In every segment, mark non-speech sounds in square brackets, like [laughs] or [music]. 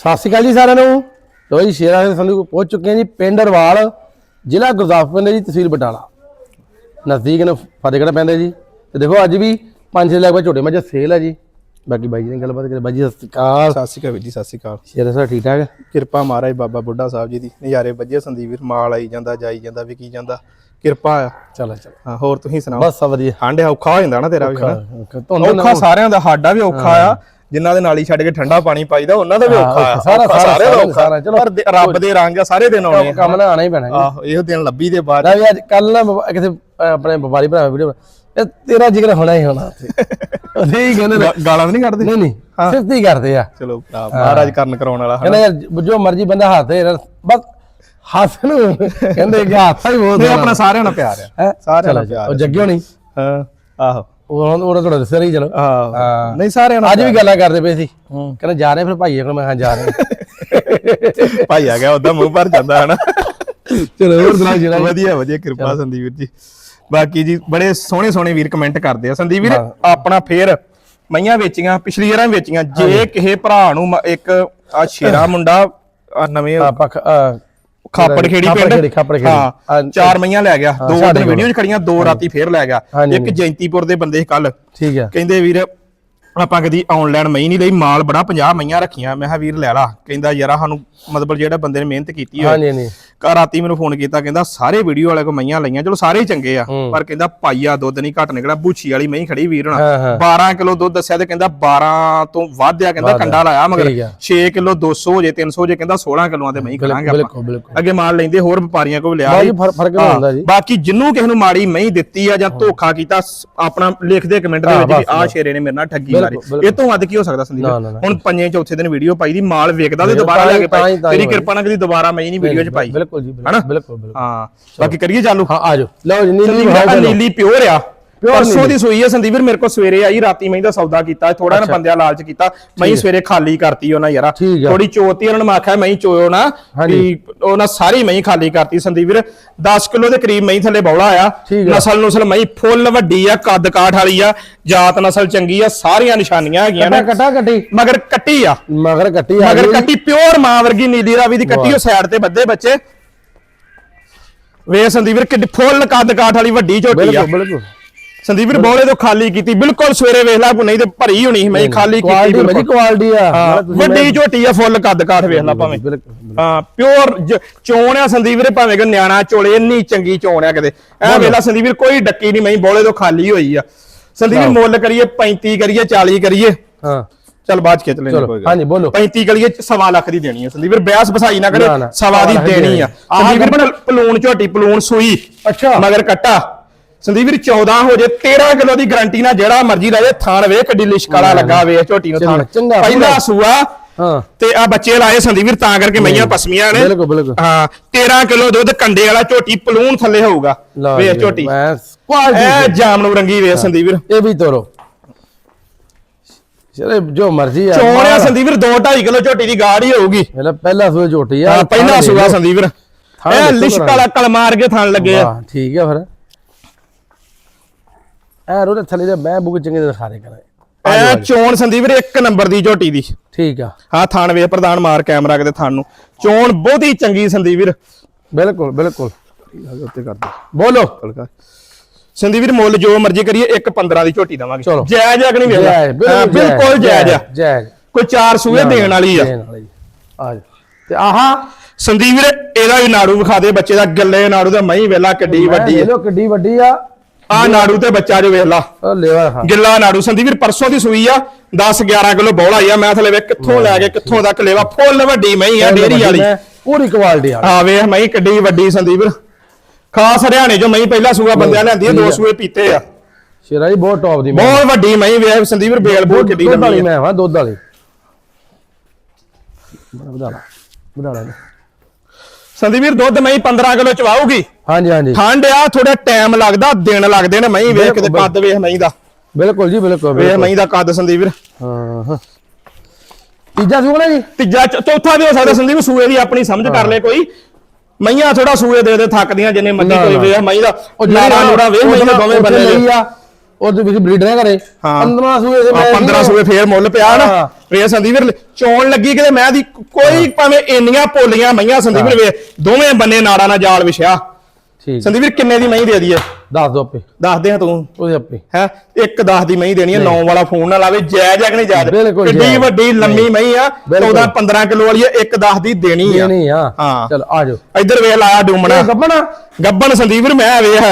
ਸਤਿ ਸ਼੍ਰੀ ਅਕਾਲ ਜੀ ਸਾਰਿਆਂ ਨੂੰ। ਲੋ ਜੀ ਸ਼ੇਰਾਂ ਦੇ ਸੰਧੂ ਪਹੁੰਚ ਚੁੱਕੇ ਹਾਂ ਜੀ ਪਿੰਡ ਜ਼ਿਲ੍ਹਾ ਗੁਰਦਾਸਪੁਰ ਦੇ ਜੀ ਤਹਿਸੀਲ ਬਟਾਲਾ। ਨਜ਼ਦੀਕ ਨੇ ਫਤਿਹਗੜ੍ਹ ਪੈਂਦੇ ਜੀ। ਤੇ ਦੇਖੋ ਅੱਜ ਵੀ ਪੰਜ ਛੇ ਲੱਖ ਰੁਪਏ ਝੋਟੇ ਮੱਝ ਸੇਲ ਹੈ ਜੀ। ਬਾਕੀ ਬਾਈ ਜੀ ਨੇ ਗੱਲਬਾਤ ਕਰੀ ਬਾਈ ਜੀ ਸਤਿ ਸ਼੍ਰੀ ਅਕਾਲ। ਸਤਿ ਸ਼੍ਰੀ ਅਕਾਲ ਵੀਰ ਜੀ ਸਤਿ ਸ਼੍ਰੀ ਅਕਾਲ। ਸ਼ੇਰਾਂ ਸਾਹਿਬ ਠੀਕ ਠਾਕ? ਕਿਰਪਾ ਮਹਾਰਾਜ ਬਾਬਾ ਬੁੱਢਾ ਸਾਹਿਬ ਜੀ ਦੀ। ਨਜ਼ਾਰੇ ਵੱਜੇ ਸੰਦੀਪ ਵੀਰ ਮਾਲ ਆਈ ਜਾਂਦਾ ਜਾਈ ਜਾਂਦਾ ਵਿਕੀ ਜਾਂਦਾ। ਕਿਰਪਾ ਆ। ਚਲੋ ਚਲੋ। ਹਾਂ ਹੋਰ ਤੁਸੀਂ ਸੁਣਾਓ? ਬਸ ਵਧੀਆ। ਠੰਡ ਔਖਾ ਹੋ ਜਾਂਦਾ ਨਾ ਤੇਰਾ ਵੀ ਹਨਾ? ਔਖਾ। ਸਾਰਿਆਂ ਦਾ ਸਾਡਾ ਵੀ ਔਖਾ ਆ। ਜਿਨ੍ਹਾਂ ਦੇ ਨਾਲ ਹੀ ਛੱਡ ਕੇ ਠੰਡਾ ਪਾਣੀ ਪਾਈਦਾ ਉਹਨਾਂ ਦਾ ਵੀ ਔਖਾ ਆ ਸਾਰਾ- ਸਾਰਾ- ਦਾ ਔਖਾ। ਪਰ ਰੱਬ ਦੇ ਰੰਗ ਆ ਸਾਰੇ ਦਿਨ ਆਉਣੇ ਕੰਮ ਨਾ ਆਣਾ ਹੀ ਪੈਣਾ ਆਹੋ ਇਹੋ ਦਿਨ ਲੱਭੀ ਦੇ ਬਾਅਦ। ਵੀ ਅੱਜ ਕੱਲ ਨਾ ਅਹ, ਆਪਣੇ ਵਪਾਰੀ ਭਰਾ ਵੀਡੀਓ ਇਹ ਤੇਰਾ ਜ਼ਿਕਰ ਹੋਣਾ ਹੀ ਹੋਣਾ ਉੱਥੇ। [laughs] ਉਹਦੇ ਹੀ ਕਹਿੰਦੇ ਗਾਲਾਂ ਨਹੀਂ ਕੱਢਦੇ? ਨਹੀਂ ਨਹੀਂ ਸਿਫਤ ਹੀ ਕਰਦੇ ਆ। ਚਲੋ ਮਹਾਰਾਜ ਕਰਨ ਕਰਾਉਣ ਵਾਲਾ। ਕਹਿੰਦਾ ਯਾਰ ਜੋ ਮਰਜ਼ੀ ਬੰਦਾ ਹੱਥ ਦੇ ਬਸ ਹੱਥ ਨੂੰ ਕਹਿੰਦੇ ਕਿ ਹੱਥ ਹੀ ਬਹੁਤ ਨਹੀਂ ਆਪਣਾ ਸਾਰਿਆਂ ਨਾਲ ਪਿਆਰ ਆ। ਸਾਰਿਆਂ ਨਾਲ ਪਿਆਰ ਉਹ ਜੱਗੇ ਹੋਣੀ? ਹਾਂ ਆਹੋ। ਉਹ ਉਹ ਥੋੜਾ ਦੱਸਿਆ ਰਹੀ ਚਲੋ। ਹਾਂ। ਨਹੀਂ ਸਾਰਿਆਂ ਨਾਲ ਅੱਜ ਵੀ ਗੱਲਾਂ ਕਰਦੇ ਪਏ ਸੀ। ਕਹਿੰਦੇ ਜਾ ਰਹੇ ਫਿਰ ਭਾਈਏ ਕੋਲ। ਮੈਂ ਹਾਂ ਜਾ ਰਹੇ [laughs] ਭਾਈ ਆ ਗਿਆ ਉਹਦਾ ਮੂੰਹ ਭਰ ਜਾਂਦਾ ਹਨਾ? ਚਲੋ ਹੋਰ ਸੁਣਾ ਜਿਹੜਾ ਵਧੀਆ ਵਧੀਆ ਕਿਰਪਾ ਸੰਦੀਪ ਵੀਰ ਜੀ। ਬਾਕੀ ਜੀ ਬੜੇ ਸੋਹਣੇ ਸੋਹਣੇ ਵੀਰ ਕਮੈਂਟ ਕਰਦੇ ਆ। ਸੰਦੀਪ ਵੀਰ ਆਪਣਾ ਫੇਰ ਮਈਆਂ ਵੇਚੀਆਂ ਪਿਛਲੀ ਵਾਰਾਂ ਵੇਚੀਆਂ। ਜੇ ਕਿਸੇ ਭਰਾ ਨੂੰ ਇੱਕ ਆ ਸ਼ੇਰਾ ਮੁੰਡਾ ਨਵੇਂ ਆਪਾਂ ਖਾਪੜ ਖੇੜੀ ਪਿੰਡ। ਹਾਂ ਹਾਂ, ਚਾਰ ਮਈਆਂ ਲੈ ਗਿਆ। ਦੋ ਦਿਨ ਵੀਡੀਓ ਚ ਖੜੀਆਂ ਦੋ ਰਾਤੀ ਫੇਰ ਲੈ ਗਿਆ। ਇੱਕ ਜੈਂਤੀਪੁਰ ਦੇ ਬੰਦੇ ਕੱਲ ਠੀਕ ਆ। ਕਹਿੰਦੇ ਵੀਰ ਆਪਾਂ ਕਦੀ ਆਨਲਾਈਨ ਮਈ ਨਹੀਂ ਲਈ ਮਾਲ ਬੜਾ 50 ਮਈਆਂ ਰੱਖੀਆਂ। ਮੈਂ ਕਿਹਾ ਵੀਰ ਲੈ ਲਾ। ਕਹਿੰਦਾ ਯਾਰਾ ਸਾਨੂੰ ਮਤਲਬ ਜਿਹੜਾ ਬੰਦੇ ਨੇ ਮਿਹਨਤ ਕੀਤੀ ਹੋਈ ਹਾਂਜੀ ਹਾਂਜੀ। ਕਾ ਰਾਤੀ ਮੈਨੂੰ ਫੋਨ ਕੀਤਾ ਕਹਿੰਦਾ ਸਾਰੇ ਵੀਡੀਓ ਵਾਲੇ ਕੋ ਮਈਆਂ ਲਈਆਂ ਚਲੋ ਸਾਰੇ ਹੀ ਚੰਗੇ ਆ ਪਰ ਕਹਿੰਦਾ ਪਾਈਆ ਦੁੱਧ ਨਹੀਂ ਘਟ ਨਿਕਲਿਆ ਬੂਛੀ ਵਾਲੀ ਮਈ ਖੜੀ ਵੀਰ ਹੋਣਾ। ਹਾਂ। 12 ਕਿਲੋ ਦੁੱਧ ਦੱਸਿਆ ਤੇ ਕਹਿੰਦਾ 12 ਤੋਂ ਵੱਧ ਆ ਕਹਿੰਦਾ ਕੰਡਾ ਲਾਇਆ ਮਗਰ। ਠੀਕ ਆ। 6 ਕਿਲੋ 200 ਹੋ ਜੇ 300 ਹੋ ਜੇ ਕਹਿੰਦਾ 16 ਕਿਲੋਆਂ ਤੇ ਮਈ ਆਪਾਂ। ਬਿਲਕੁਲ ਅੱਗੇ ਮਾਲ ਲੈਂਦੇ ਹੋਰ ਵਪਾਰੀਆਂ ਕੋਲ ਲਿਆ ਬਾਕੀ ਜਿੰਨੂੰ ਕਿਸੇ ਨੂੰ ਮਾੜੀ ਮਹੀਂ ਦਿੱਤੀ ਆ ਜਾਂ ਧੋਖਾ ਕੀਤਾ ਆਪਣਾ ਲਿਖਦੇ ਕਮੈਂਟ ਦੇ ਵਿੱਚ ਵੀ ਸ਼ੇਰੇ ਨੇ ਮੇਰੇ ਨਾਲ ਠੱਗੀ ਮਾਰੀ। ਇਹ ਤੋਂ ਵੱਧ ਕੀ ਹੋ ਸਕਦਾ ਸੰਦੀਪ। ਹੁਣ ਪੰਜੇ ਚੌਥੇ ਦਿਨ ਵੀਡੀਓ ਪਾਈ ਦੀ ਮਾਲ ਵੇਖਦਾ ਤੇ ਦੁਬਾਰਾ ਲੈ ਕੇ ਪਾਈ। ਤੇਰੀ ਕਿਰਪਾ ਨਾਲ ਕਦੀ ਦੁਬਾਰਾ ਮੈਂ ਨਹੀਂ ਵੀਡੀਓ ਚ ਪਾਈ। ਬਿਲਕੁਲ ਜੀ ਹਨਾ? ਬਿਲਕੁਲ ਬਿਲਕੁਲ। ਹਾਂ। ਬਾਕੀ ਕਰੀਏ ਚਾਲੂ? ਹਾਂ ਆ ਜਾਓ। ਲਓ ਜੀ ਨੀਲੀ ਚਲੋ। ਨੀਲੀ ਪਿਓਰ ਆ। ਪਰਸੋਂ ਦੀ ਸੂਈ ਹੈ ਸੰਦੀਪ ਵੀਰ ਮੇਰੇ ਕੋਲ ਸਵੇਰੇ ਆਈ ਰਾਤੀ ਮੈਂ ਦਾ ਸੌਦਾ ਕੀਤਾ ਥੋੜਾ ਨਾ ਬੰਦਿਆ ਲਾਲਚ ਕੀਤਾ। ਮੈਂ ਸਵੇਰੇ ਖਾਲੀ ਕਰਤੀ ਉਹਨਾਂ ਯਾਰਾ। ਥੋੜੀ ਚੋਤੀ ਉਹਨਾਂ ਨੇ ਮੈਂ ਆਖਿਆ ਮੈਂ ਚੋਇਓ ਨਾ ਵੀ ਉਹਨਾਂ ਸਾਰੀ ਮੈਂ ਖਾਲੀ ਕਰਤੀ। ਸੰਦੀਪ ਵੀਰ 10 ਕਿਲੋ ਦੇ ਕਰੀਬ ਮੈਂ ਥੱਲੇ ਬੌਲਾ ਆ। ਨਸਲ ਨੁਸਲ ਮੈਂ ਫੁੱਲ ਵੱਡੀ ਆ ਕੱਦ ਕਾਠ ਵਾਲੀ ਆ ਜਾਤ ਨਸਲ ਚੰਗੀ ਆ ਸਾਰੀਆਂ ਨਿਸ਼ਾਨੀਆਂ ਹੈਗੀਆਂ ਨੇ। ਕੱਟਾ ਕੱਟੀ? ਮਗਰ ਕੱਟੀ ਆ। ਮਗਰ ਕੱਟੀ ਆ ਮਗਰ। ਕੱਟੀ ਪਿਓਰ ਮਾਂ ਵਰਗੀ ਨੀਲੀ ਰਾਵੀ ਦੀ ਕੱਟੀ ਉਹ ਸਾਈਡ ਤੇ ਬੱਦੇ ਬੱਚੇ। ਵੇ ਸੰਦੀਪ ਵੀਰ ਕਿੱਡੀ ਫੁੱਲ ਕੱਦ ਕਾਠ ਵਾਲੀ ਵੱਡੀ ਝੋਟੀ ਆ। ਬਿਲਕੁਲ ਸੰਦੀਪ ਵੀਰ ਬੋਲੇ ਤੋਂ ਖਾਲੀ ਕੀਤੀ। ਬਿਲਕੁਲ ਸਵੇਰੇ ਵੇਖ ਲਾ ਨਹੀਂ ਤੇ ਭਰੀ ਹੋਣੀ ਸੀ। ਮੈਂ ਖਾਲੀ ਕੀਤੀ ਬਿਲਕੁਲ। ਬੜੀ ਕੁਆਲਿਟੀ ਆ। ਵੱਡੀ ਝੋਟੀ ਆ ਫੁੱਲ ਕੱਦ ਕਾਠ ਵੇਖ ਲਾ ਭਾਵੇਂ। ਹਾਂ ਪਿਓਰ ਚੋਣ ਆ ਸੰਦੀਪ ਵੀਰ ਭਾਵੇਂ ਕਿ ਨਿਆਣਾ ਚੋਲੇ ਇੰਨੀ ਚੰਗੀ ਚੋਣ ਆ ਕਿਤੇ। ਐ ਵੇਖ ਲਾ ਸੰਦੀਪ ਵੀਰ ਕੋਈ ਡੱਕੀ ਨਹੀਂ ਮੈਂ ਬੋਲੇ ਤੋਂ ਖਾਲੀ ਹੋਈ ਆ। ਸੰਦੀਪ ਵੀਰ ਮੁੱਲ ਕਰੀਏ 35 ਕਰੀਏ 40 ਕਰੀਏ। ਹਾਂ। ਚੱਲ ਬਾਅਦ ਚ ਖਿੱਚ ਲੈਣੇ ਕੋਈ ਗੱਲ ਹਾਂਜੀ ਬੋਲੋ। 35 ਕਰੀਏ ਸਵਾ ਲੱਖ ਦੀ ਦੇਣੀ ਆ ਸੰਦੀਪ ਵੀਰ ਬਿਆਸ ਬਸਾਈ ਨਾ ਕਰੇ ਸਵਾ ਦੀ ਦੇਣੀ ਆ। ਸੰਦੀਪ ਵੀਰ ਪਲ- ਪਲੂਣ ਝੋਟੀ ਪਲੂਣ ਸੂਈ ਅੱਛਾ। ਮਗਰ ਕੱਟਾ। ਸੰਦੀਪ ਵੀਰ 14 ਹੋ ਜੇ 13 ਕਿਲੋ ਦੀ ਗਾਰੰਟੀ ਨਾਲ ਜਿਹੜਾ ਮਰਜ਼ੀ ਲੈ ਜੇ ਥਾਣ ਵੇ ਕਿੱਡੀ ਲਿਸ਼ਕਾਲਾ ਲੱਗਾ ਵੇ ਝੋਟੀ ਨੂੰ ਥਾਣ। ਪਹਿਲਾ। ਸੂਆ ਹਾਂ। ਤੇ ਆ ਬੱਚੇ ਲਾਏ ਸੰਦੀਪ ਵੀਰ ਤਾਂ ਕਰਕੇ ਮਈਆਂ ਪਸਮੀਆਂ ਨੇ। ਬਿਲਕੁਲ ਬਿਲਕੁਲ। ਹਾਂ 13 ਕਿਲੋ ਦੁੱਧ ਕੰਡੇ ਵਾਲਾ ਝੋਟੀ ਪਲੂਣ ਥੱਲੇ ਹੋਊਗਾ। ਜੀ, ਝੋਟੀ। ਇਹ ਜਾਮਨੂ ਰੰਗੀ ਵੇਖ ਸੰਦੀਪ ਵੀਰ ਇਹ ਵੀ ਤੋਰੋ। ਚਲੇ ਜੋ ਮਰਜ਼ੀ ਆ ਚੋਣਿਆ ਸੰਦੀਪ ਵੀਰ 2 2.5 ਕਿਲੋ ਝੋਟੀ ਦੀ ਗਾੜ ਹੀ ਹੋਊਗੀ। ਪਹਿਲਾਂ ਪਹਿਲਾ ਸੂਏ ਝੋਟੀ ਆ ਪਹਿਲਾ ਸੂਆ ਸੰਦੀਪ ਵੀਰ ਥਾਣ ਇਹ ਦੇਖੋ ਲਿਸ਼ਕਾਲਾ ਕਲ ਮਾਰ ਕੇ ਥਣ ਲੱਗੇ ਆ। ਠੀਕ ਆ ਫਿਰ। ਐ ਰੋੜੇ ਥੱਲੇ ਦੇ ਮੈਂ ਬੁਕ ਚੰਗੇ ਦਿਖਾ ਦੇ ਕਰਾਂ ਇਹ ਚੋਣ ਸੰਦੀਪ ਵੀਰ ਇੱਕ ਨੰਬਰ ਦੀ ਝੋਟੀ ਦੀ। ਠੀਕ ਆ। ਹਾਂ ਥਾਣ ਵੇ ਪ੍ਰਧਾਨ ਮਾਰ ਕੈਮਰਾ ਕਿਤੇ ਥਾਣ ਨੂੰ। ਚੋਣ ਬਹੁਤੀ ਚੰਗੀ ਸੰਦੀਪ ਵੀਰ ਬਿਲਕੁਲ। ਬਿਲਕੁਲ ਉੱਤੇ ਕਰ ਦੇ। ਬੋਲੋ। ਸੰਦੀਪ ਵੀਰ ਮੁੱਲ ਜੋ ਮਰਜ਼ੀ ਕਰੀਏ ਇੱਕ 15 ਦੀ ਝੋਟੀ ਦਵਾਂਗੇ। ਜਾਇਜ਼ ਆ ਕਿ ਨਹੀਂ ਵੇਖਦਾ ਬਿਲਕੁਲ ਜਾਇਜ਼ ਆ। ਜਾਇਜ਼ ਕੋਈ ਚਾਰ ਸੂਏ ਦੇਣ ਵਾਲੀ ਆ। ਵਾਲੀ। ਤੇ ਆਹਾ। ਸੰਦੀਪ ਵੀਰ ਇਹਦਾ ਵੀ ਨਾੜੂ ਵਿਖਾ ਦੇ ਬੱਚੇ ਦਾ ਗੱਲੇ ਨਾੜੂ ਦਾ ਮਹੀਂ ਵੇਲਾ ਕਿੱਡੀ ਵੱਡੀ ਆ। ਲੋ ਕਿੱਡੀ ਵੱਡੀ ਆ। ਆ ਨਾੜੂ ਤੇ ਬੱਚਾ ਜੋ ਵੇਖ ਲਾ। ਉਹ ਲੇਵਾ ਹਾਂ। ਗਿੱਲਾ ਨਾੜੂ। ਸੰਦੀਪ ਵੀਰ ਪਰਸੋਂ ਦੀ ਸੂਈ ਆ 10 11 ਕਿਲੋ ਬੌਲਾ ਆ। ਮੈਂ ਥਲੇ ਵੇ ਕਿੱਥੋਂ ਲੈ ਕੇ ਕਿੱਥੋਂ ਤੱਕ ਲੈਵਾ। ਫੁੱਲ ਵੱਡੀ ਮਹੀਂ ਆ ਡੇਰੀ ਵਾਲੀ। ਪੂਰੀ ਕੁਆਲਿਟੀ ਆ ਆ ਵੇਖ ਮਹੀਂ ਕਿੱਡੀ ਵੱਡੀ ਸੰਦੀਪ ਵੀਰ। ਖਾਸ ਹਰਿਆਣੇ ਜੋ ਮਹੀਂ ਪਹਿਲਾ ਸੂਆ ਬੰਦਿਆਂ ਲਿਆਂਦੀ ਆ ਦੋ ਸੂਏ ਪੀਤੇ ਆ। ਸ਼ੇਰਾ ਜੀ ਬਹੁਤ ਟੌਪ ਦੀ ਮੈਂ। ਬਹੁਤ ਵੱਡੀ ਮਹੀਂ ਵੇਖ ਸੰਦੀਪ ਬੇਲ ਬੂਲ ਕਿੱਡੀ ਦੁੱਧ ਵਾਲੀ ਮੈਂ ਹਾਂ ਦੁੱਧ ਵਾਲੀ। ਬੜਾ ਵਧਾ ਲਾ ਵਧਾ ਲਾ। ਸੰਦੀਪ ਵੀਰ ਦੁੱਧ ਮਹੀਂ 15 ਕਿਲੋ ਚਵਾਉਗੀ ਹਾਂਜੀ ਹਾਂਜੀ। ਠੰਡ ਆ ਥੋੜਾ ਟਾਈਮ ਲੱਗਦਾ ਦਿਨ ਲੱਗਦੇ ਨੇ ਮਹੀਂ ਵੇਖ ਕਿਤੇ ਕੱਦ ਵੇਖ ਮਹੀਂ ਦਾ। ਬਿਲਕੁਲ। ਜੀ ਬਿਲਕੁਲ ਵੇਖ। ਮਹੀਂ ਦਾ ਕੱਦ ਸੰਦੀਪ ਵੀਰ। ਹਾਂ ਹਾਂ। ਤੀਜਾ ਸੂਣਾ ਜੀ? ਤੀਜਾ ਚੌਥਾ ਵੀ ਹੋ ਸਕਦਾ ਸੰਦੀਪ ਸੂਏ ਦੀ ਆਪਣੀ ਸਮਝ ਕਰ ਲੈ ਕੋਈ। ਮਈਆਂ ਥੋੜਾ ਸੂਏ ਦੇ ਦੇ ਥੱਕਦੀਆਂ ਜਿੰਨੇ ਨਾ, ਕੋਈ। ਵੇਖ ਮਈ ਦਾ ਉਹ ਨਾੜਾ ਨੂੜਾ ਵੇਖ ਮਈ ਦੇ ਦੋਵੇਂ ਬੰਨੇ ਲਈ ਆ ਉਹਦੇ ਵਿੱਚ ਬਰੀਡਰ ਹਾਂ। 15 ਸੂਏ ਦੇ ਆ 15 ਸੂਏ ਫੇਰ ਮੁੱਲ ਪਿਆ ਨਾ। ਵੇ ਸੰਦੀਪ ਵੀਰ ਚੋਣ ਲੱਗੀ ਕਿਤੇ ਮੈਂ ਦੀ ਕੋਈ ਭਾਵੇਂ ਇੰਨੀਆਂ ਪੋਲੀਆਂ ਮਈਆਂ ਸੰਦੀਪ ਵੀਰ ਵੇ ਦੋਵੇਂ ਬੰਨੇ ਨਾੜਾ ਨਾਲ ਜਾਲ ਵਿਛਿਆ। ਠੀਕ ਸੰਦੀਪ ਵੀਰ ਕਿੰਨੇ ਦੀ ਮਈ ਦੇ ਦਈਏ? ਦੱਸ ਦੋ ਆਪੇ। ਦੱਸ ਦੇ ਹਾਂ ਤੂੰ। ਉਹਦੇ ਆਪੇ। ਹੈ? ਇੱਕ 10 ਦੀ ਮਈ ਦੇਣੀ ਹੈ 9 ਵਾਲਾ ਫੋਨ ਨਾ ਲਾਵੇ ਜਾਇਜ਼ ਹੈ ਕਿ ਨਹੀਂ ਜਾਇਜ਼? ਕਿੱਡੀ। ਵੱਡੀ ਲੰਮੀ ਮਈ ਆ ਬਿਲਕੁਲ। 14 15 ਕਿਲੋ ਵਾਲੀ ਹੈ ਇੱਕ 10 ਦੀ ਦੇਣੀ ਆ। ਨਹੀਂ ਆ। ਹਾਂ। ਚਲ ਆ ਜਾਓ। ਇੱਧਰ ਵੇਖ ਲਾਇਆ ਡੂਮਣਾ। ਗੱਬਣਾ? ਗੱਬਣ ਸੰਦੀਪ ਵੀਰ ਮੈਂ ਵੇਖ।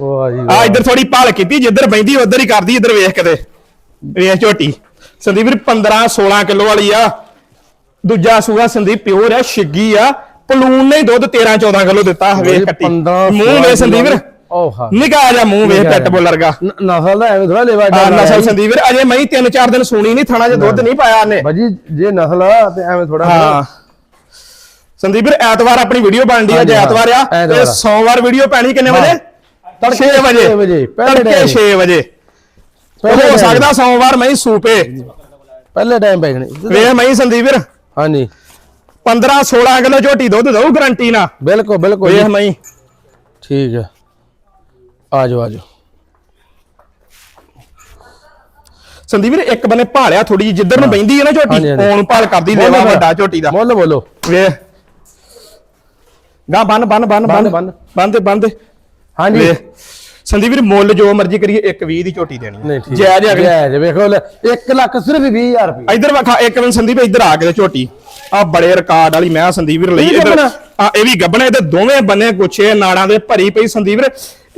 ਵਾਹ ਜੀ ਆ ਇੱਧਰ ਥੋੜੀ ਭਾਲ ਕੀਤੀ ਜਿੱਧਰ ਬੈਂਦੀ ਉਧਰ ਹੀ ਕਰਦੀ ਇੱਧਰ ਵੇਖ ਕਿਤੇ। ਵੇਖ ਝੋਟੀ। ਸੰਦੀਪ ਵੀਰ 15 16 ਕਿਲੋ ਵਾਲੀ ਆ। ਦੂਜਾ ਸੂਆ ਸੰਦੀਪ ਪਿਓਰ ਆ ਛਿੱਗੀ ਆ। ਪਲੂਨ ਨੇ ਹੀ ਦੁੱਧ 13 14 ਕਿਲੋ ਦਿੱਤਾ ਵੇਖ ਕੱਟੀ। 15 ਮੂੰਹ ਵੇ ਸੰਦੀਪ ਵੀਰ। ਓਹ ਹਾਂ। ਨਿਕਾ ਜਾ ਮੂੰਹ ਵੇਖ ਪੈਟ। ਬੋਲਰ ਨ- ਨਸਲ ਦਾ ਐਵੇਂ ਥੋੜਾ ਲੈਵਾ ਆ ਨਸਲ ਸੰਦੀਪ ਵੀਰ ਅਜੇ ਮੈਂ 3-4 ਦਿਨ ਸੂਣੀ ਨਹੀਂ ਥਣਾ ਜੇ ਦੁੱਧ ਨਹੀਂ ਪਾਇਆ ਨੇ ਬਾਜੀ ਜੇ ਨਸਲ ਆ ਤੇ ਐਵੇਂ ਥੋੜਾ ਹਾਂ। ਸੰਦੀਪ ਵੀਰ ਐਤਵਾਰ ਆਪਣੀ ਵੀਡੀਓ ਬਣਦੀ ਆ ਜੇ ਐਤਵਾਰ ਆ ਤੇ। ਸੋਮਵਾਰ ਵੀਡੀਓ ਪੈਣੀ ਕਿੰਨੇ ਵਜੇ? ਤੜਕੇ 6 ਵਜੇ। ਤੜਕੇ time। 6 ਵਜੇ। ਪਹਿਲੇ ਹੋ। ਸਕਦਾ ਸੋਮਵਾਰ ਮੈਂ ਸੂਪੇ। ਪਹਿਲੇ ਟਾਈਮ ਪੈ ਜਣੇ ਵੇਖ ਮੈਂ ਸੰਦੀਪ ਵੀਰ। ਹਾਂਜੀ। 15 16 ਕਿਲੋ ਝੋਟੀ ਦੁੱਧ ਦਊ ਗਰੰਟੀ ਨਾ ਬਿਲਕੁਲ ਬਿਲਕੁਲ ਵੇਖ ਜੀ। ਠੀਕ ਹੈ। ਆ ਜਾਓ ਆ ਜਾਓ ਸੰਦੀਪ ਵੀਰ ਇੱਕ ਬੰਨੇ ਭਾਲਿਆ ਥੋੜੀ ਜਿਹੀ ਜਿੱਧਰ ਨੂੰ ਬੈਂਦੀ ਹੈ ਨਾ ਹਾਂਜੀ, ਝੋਟੀ ਹਾਂਜੀ। ਭਾਲ ਕਰਦੀ ਲੈਵਾ ਬੋਲੋ ਵੱਡਾ ਝੋਟੀ ਦਾ। ਮੁੱਲ ਬੋਲੋ। ਵੇਖ। ਗਾ ਬੰਨ ਬੰਨ ਬੰਨ ਬੰਨ, ਬੰਨ ਬੰਨ। ਬੰਨ ਬੰਨ ਤੇ ਹਾਂਜੀ। ਵੇਖ। ਸੰਦੀਪ ਵੀਰ ਮੁੱਲ ਜੋ ਮਰਜ਼ੀ ਕਰੀਏ ਇੱਕ 20 ਦੀ ਝੋਟੀ ਦੇਣੀ ਨਹੀਂ ਠੀਕ। ਜਾਇਜ਼ ਹੈ ਕਿ ਨਹੀਂ? ਜਾਇਜ਼ ਵੇਖੋ 1 ਲੱਖ ਸਿਰਫ 20000 ਰੁਪਏ ਇੱਧਰ ਵਖਾ ਇੱਕ ਮਿੰਟ ਸੰਦੀਪ ਇੱਧਰ ਆ ਕੇ ਤੇ ਝੋਟੀ। ਆ ਬੜੇ ਰਿਕਾਰਡ ਵਾਲੀ ਮੈਂ ਸੰਦੀਪ ਵੀਰ ਲਈ ਇਹ ਇੱਧਰ? ਆ ਇਹ ਵੀ ਗੱਬਣੇ ਤੇ ਦੋਵੇਂ ਬੰਨੇ ਗੁੱਛੇ ਨਾੜਾਂ ਦੇ ਭਰੀ ਪਈ ਸੰਦੀਪ ਵੀਰ।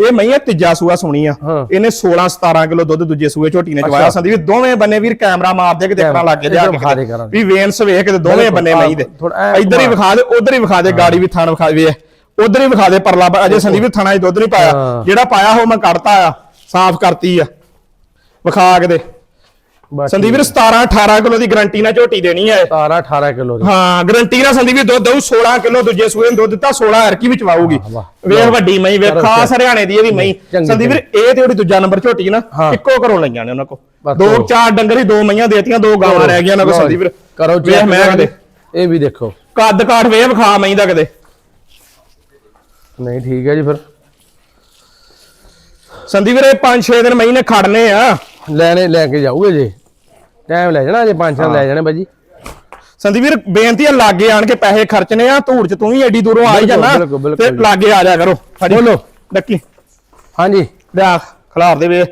ਇਹ ਮਈਆਂ ਤੀਜਾ ਸੂਆ ਸੁਣੀ ਆ। ਹਾਂ। ਇਹਨੇ 16 17 ਕਿਲੋ ਦੁੱਧ ਦੂਜੇ ਸੂਏ ਝੋਟੀ ਨੇ ਚਵਾਇਆ। ਸੰਦੀਪ ਦੋਵੇਂ ਬੰਨੇ ਵੀਰ ਕੈਮਰਾ ਮਾਰ ਦੇ ਕੇ ਦੇਖਣਾ ਲੱਗ ਗਿਆ ਜਾ ਦੇ। ਵੀ ਵੇਨਸ ਵੇਖ ਕੇ ਦੋਵੇਂ ਬੰਨੇ ਮਈ ਦੇ। ਇੱਧਰ ਹੀ। ਵਿਖਾ ਦੇ ਉਧਰ ਹੀ ਵਿਖਾ ਦੇ ਗਾੜੀ ਵੀ ਥਣ ਵਿਖਾ ਵੇ ਉਧਰ ਹੀ ਵਿਖਾ ਦੇ ਪਰਲਾ ਅਜੇ ਸੰਦੀਪ ਥਣਾ 'ਚ ਦੁੱਧ ਨਹੀਂ ਪਾਇਆ। ਹਾਂ। ਜਿਹੜਾ ਪਾਇਆ ਉਹ ਮੈਂ ਕੱਢਤਾ ਆ। ਸਾਫ਼ ਕਰਤੀ ਆ। ਵਿਖਾ ਕੇ ਦੇ। ਸੰਦੀਪ ਵੀਰ 17 18 ਕਿਲੋ ਦੀ ਗਾਰੰਟੀ ਨਾਲ ਝੋਟੀ ਦੇਣੀ ਹੈ। 17 18 ਕਿਲੋ ਦੀ। ਹਾਂ ਗਰੰਟੀ ਨਾਲ ਸੰਦੀਪ ਵੀਰ ਦੁੱਧ ਦਊ 16 ਕਿਲੋ ਦੂਜੇ ਸੂਏ ਨੂੰ ਦੁੱਧ ਦਿੱਤਾ 16 ਹਰਕੀ ਵਿੱਚ ਵਾਊਗੀ। ਵੇਖ ਵੱਡੀ ਮਈ ਵੇਖ ਖਾਸ। ਹਰਿਆਣੇ ਦੀ ਇਹ ਵੀ ਮਈ ਸੰਦੀਪ ਵੀਰ ਇਹ ਤੇ ਉਹਦੀ ਦੂਜਾ ਨੰਬਰ ਝੋਟੀ ਨਾ। ਇੱਕੋ ਘਰੋਂ ਲਈਆਂ ਨੇ ਉਹਨਾਂ ਕੋ ਦੋ। ਚਾਰ ਡੰਗਰ ਹੀ ਦੋ ਮਈਆਂ ਦੇਤੀਆਂ ਦੋ ਗਾਵਾਂ ਰਹਿ ਗਈਆਂ ਉਹਨਾਂ ਕੋ ਸੰਦੀਪ ਵੀਰ। ਕਰੋ ਵੇਖ ਮੈਂ ਕਦੇ। ਇਹ ਵੀ ਦੇਖੋ। ਕੱਦ ਕਾਠ ਵੇਖ ਵਿਖਾ ਮਈ ਦਾ ਕਦੇ। ਨਹੀਂ ਠੀਕ ਹੈ ਜੀ ਫਿਰ। ਸੰਦੀਪ ਵੀਰ ਇਹ 5-6 ਦਿਨ ਮਈ ਨੇ ਖੜਨੇ ਆ। ਲੈਣੇ ਲੈ ਕੇ ਜਾਊਗੇ ਜੀ। ਟਾਈਮ ਲੈ ਜਾਣਾ ਜੇ ਪੰਜ ਛੇ ਲੈ ਜਾਣੇ ਬਾਜੀ ਸੰਦੀਪ ਵੀਰ ਬੇਨਤੀ ਹੈ ਲਾਗੇ ਆਣ ਕੇ ਪੈਸੇ ਖਰਚਣੇ ਆ ਧੂੜ ਚ ਤੂੰ ਵੀ ਐਡੀ ਦੂਰੋਂ ਆ ਬਿਲਕੁਲ, ਜਾਣਾ ਤੇ। ਲਾਗੇ ਆ ਜਾ ਕਰੋ। ਬੋਲੋ। ਡੱਕੀ ਹਾਂਜੀ ਲਿਆ ਖਲਾਰ ਦੇ ਵੇ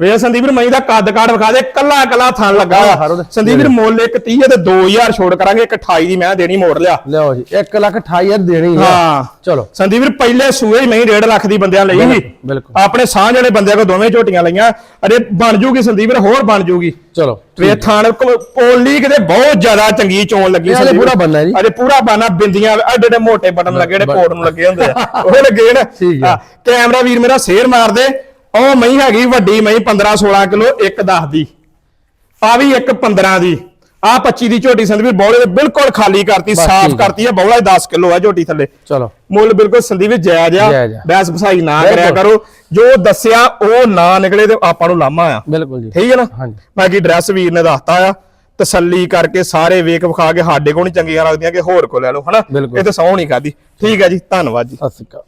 ਵੇ ਸੰਦੀਪ ਵੀਰ ਮਈ ਦਾ ਕੱਦ ਕਾਠ ਵਿਖਾ ਦੇ ਕੱਲਾ ਕੱਲਾ ਥਣ ਲੱਗਾ। ਸੰਦੀਪ ਵੀਰ ਮੁੱਲ ਇੱਕ 30 ਤੇ 2000 ਛੋੜ ਕਰਾਂਗੇ ਇੱਕ 28 ਦੀ ਮੈਂ ਦੇਣੀ ਮੋੜ ਲਿਆ। ਲਿਓ ਜੀ 1 ਲੱਖ 28000 ਦੇਣੀ ਹੈ। ਹਾਂ। ਚਲੋ। ਸੰਦੀਪ ਵੀਰ ਪਹਿਲੇ ਸੂਏ ਹੀ ਮੈਂ 1.5 ਲੱਖ ਦੀ ਬੰਦਿਆਂ ਲਈ ਸੀ। ਬਿਲਕੁਲ। ਆਪਣੇ ਸਾਹ ਜਿਹੜੇ ਬੰਦਿਆਂ ਕੋ ਦੋਵੇਂ ਝੋਟੀਆਂ ਲਈਆਂ। ਅਰੇ ਬਣ ਜੂਗੀ ਸੰਦੀਪ ਵੀਰ ਹੋਰ ਬਣ ਜੂਗੀ। ਚਲੋ ਵੇ ਥਾਣ ਪੋਲੀ ਕਿਤੇ ਬਹੁਤ ਜ਼ਿਆਦਾ ਚੰਗੀ ਚੋਣ ਲੱਗੀ ਸੰਦੀਪ। ਪੂਰਾ ਬੰਨਾ ਜੀ। ਅਰੇ ਪੂਰਾ ਬਾਨਾ ਬਿੰਦੀਆਂ ਐਡੇ ਐਡੇ ਮੋਟੇ ਬਟਨ ਲੱਗੇ ਜਿਹੜੇ ਕੋਟ ਨੂੰ ਲੱਗੇ ਹੁੰਦੇ ਆ। ਉਹ ਲੱਗੇ ਨੇ। ਕੈਮਰਾ ਵੀਰ ਮੇਰਾ ਸ਼ੇਅਰ ਮਾਰ ਦੇ। ਉਹ ਮਈ ਹੈਗੀ ਵੱਡੀ ਮਈ 15 16 ਕਿਲੋ ਇੱਕ 10 ਦੀ। ਆ ਵੀ ਇੱਕ 15 ਦੀ। ਆ 25 ਦੀ ਝੋਟੀ ਸੰਦੀਪ ਬੌਲੇ ਬਿਲਕੁਲ ਖਾਲੀ ਕਰਤੀ ਸਾਫ਼ ਹੈ। ਕਰਤੀ ਹੈ ਬੌਲਾ 10 ਕਿਲੋ ਆ ਝੋਟੀ ਥੱਲੇ। ਚਲੋ। ਮੁੱਲ ਬਿਲਕੁਲ ਸੰਦੀਪ ਜਾਇਜ਼ ਆ। ਬੈਸ ਭਸਾਈ ਨਾ ਕਰਿਆ। ਕਰੋ। ਜੋ ਦੱਸਿਆ ਉਹ ਨਾ ਨਿਕਲੇ ਤੇ ਆਪਾਂ ਨੂੰ ਲਾਮਾ ਆ। ਬਿਲਕੁਲ ਜੀ। ਠੀਕ ਹੈ ਨਾ। ਬਾਕੀ ਡਰੈਸ ਵੀਰ ਨੇ ਦੱਸਤਾ ਆ। ਤਸੱਲੀ ਕਰਕੇ ਸਾਰੇ ਵੇਖ ਵਿਖਾ ਕੇ ਸਾਡੇ ਕੋਲ ਨਹੀਂ ਚੰਗੀਆਂ ਲੱਗਦੀਆਂ ਕਿ ਹੋਰ ਕੋ ਲੈ ਲਓ ਹਨਾ। ਇਹ ਤਾਂ ਸੌ ਨਹੀਂ ਖਾਦੀ ਠੀਕ ਹੈ ਜੀ ਧੰਨਵਾਦ ਜੀ। ਸਤਿ ਸ਼੍ਰੀ ਅਕਾਲ।